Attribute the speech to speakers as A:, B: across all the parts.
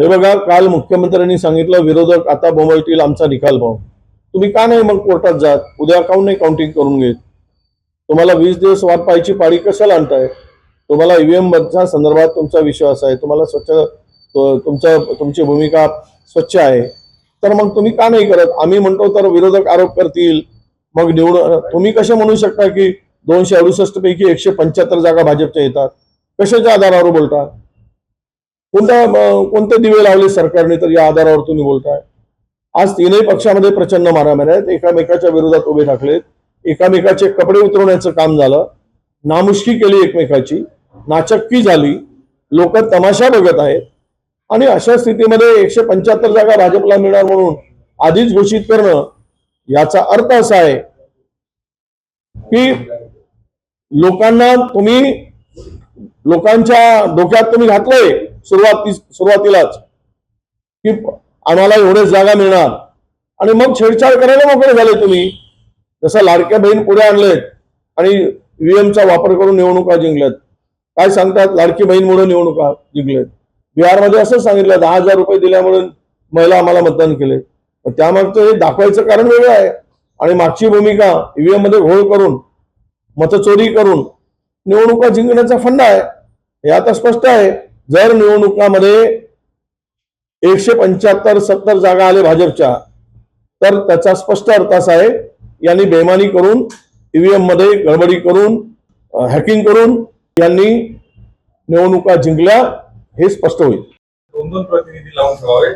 A: हे बघा काल मुख्यमंत्र्यांनी सांगितलं विरोधक आता बोंबलतील आमचा निकाल पाहू तुम्ही का नाही मग कोर्टात जात? उद्या काऊन नाही काउंटिंग करून घेत? तुम्हाला वीस दिवस वाट पाहायची पाळी कशाला आणताय? तुम्हाला ईव्हीएम च्या संदर्भात तुमचा विश्वास आहे तुम्हाला स्वच्छ तुमचा तुमची भूमिका स्वच्छ आहे. तर मग तुम्ही का नाही करत? आम्ही म्हणतो तर विरोधक आरोप करतील. मग निवडून तुम्ही कसे म्हणू शकता की दोनशे अडुसष्ट पैकी एकशे पंच्याहत्तर जागा भाजपच्या येतात? कशाच्या आधारावर बोलता? कोणत्या कोणते दिवे लावले सरकारने तर या आधारावर तुम्ही बोलताय? आज तीनही पक्षामध्ये प्रचंड मारामार आहेत. एकामेकाच्या विरोधात उभे टाकलेत एकामेकाचे कपडे उतरवण्याचं काम झालं. नामुष्की केली एकमेकाची. नाचक्की झाली. लोक तमाशा बघत आहेत. आणि अशा स्थितीमध्ये एकशे पंच्याहत्तर जागा भाजपला मिळणार म्हणून आधीच घोषित करणं याचा अर्थ असा आहे की लोकांना तुम्ही लोकांच्या डोक्यात तुम्ही घातलंय. सुरुवाती सुरुवातीलाच. की आम्हाला एवढेच जागा मिळणार. आणि मग छेडछाड करायला मोकळे झाले तुम्ही. जसं लाडक्या बहीण पुढे आणलेत आणि ईव्हीएमचा वापर करून निवडणुका जिंकल्यात. काय सांगतात? लाडकी बहीणमुळे निवडणुका जिंकलेत बिहारमध्ये असंच सांगितलं दहा हजार रुपये दिल्यामुळे महिला आम्हाला मतदान केले पण त्यामागचं हे दाखवायचं कारण वेगळं आहे. आणि मागची भूमिका ईव्हीएममध्ये घोळ करून मतचोरी करून निवडणुका जिंकण्याचा फंडा आहे. हे आता स्पष्ट आहे. जर निवडणुकामध्ये एकशे पंच्याहत्तर सत्तर जागा आले भाजपच्या तर त्याचा स्पष्ट अर्थ असा आहे यांनी बेमानी करून ईव्हीएममध्ये गडबडी करून हॅकिंग करून यांनी निवडणुका जिंकल्या हे स्पष्ट होईल.
B: दोन दोन प्रतिनिधी लावून ठेवावे.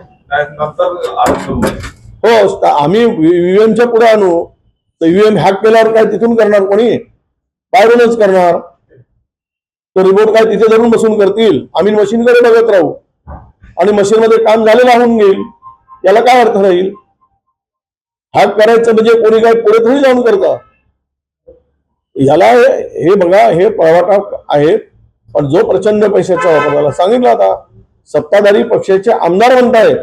A: हो आम्ही ईव्हीएमच्या पुढे आणू. तर ईव्हीएम हॅक केल्यावर काय तिथून करणार कोणी? बाहेरूनच करणार. तो रिपोर्ट काय तिथे धरून बसून करतील. आम्ही मशीनकडे बघत राहू. आणि मशीन मध्ये काम झालेलं राहून घेईल. याला काय अर्थ राहील? हा करायचं म्हणजे कोणी काय पुढे थोडी जाऊन करता. याला हे बघा हे प्रवाटा आहे. पण जो प्रचंड पैशाचा वापर झाला. सांगितलं आता सत्ताधारी पक्षाचे आमदार म्हणतायत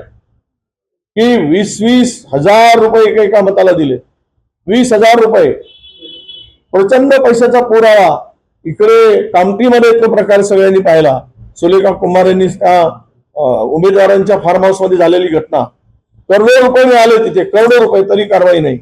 A: की वीस वीस हजार रुपये एका एका मताला दिले. वीस हजार रुपये. प्रचंड पैशाचा पुरावा. इकडे कामठीमध्ये तो प्रकार सगळ्यांनी पाहिला. सुलेखा कुमार यांनी त्या उमेदवारांच्या फार्म हाऊसमध्ये झालेली घटना. करोडो रुपये मिळाले तिथे. करोडो रुपये तरी कारवाई नाही.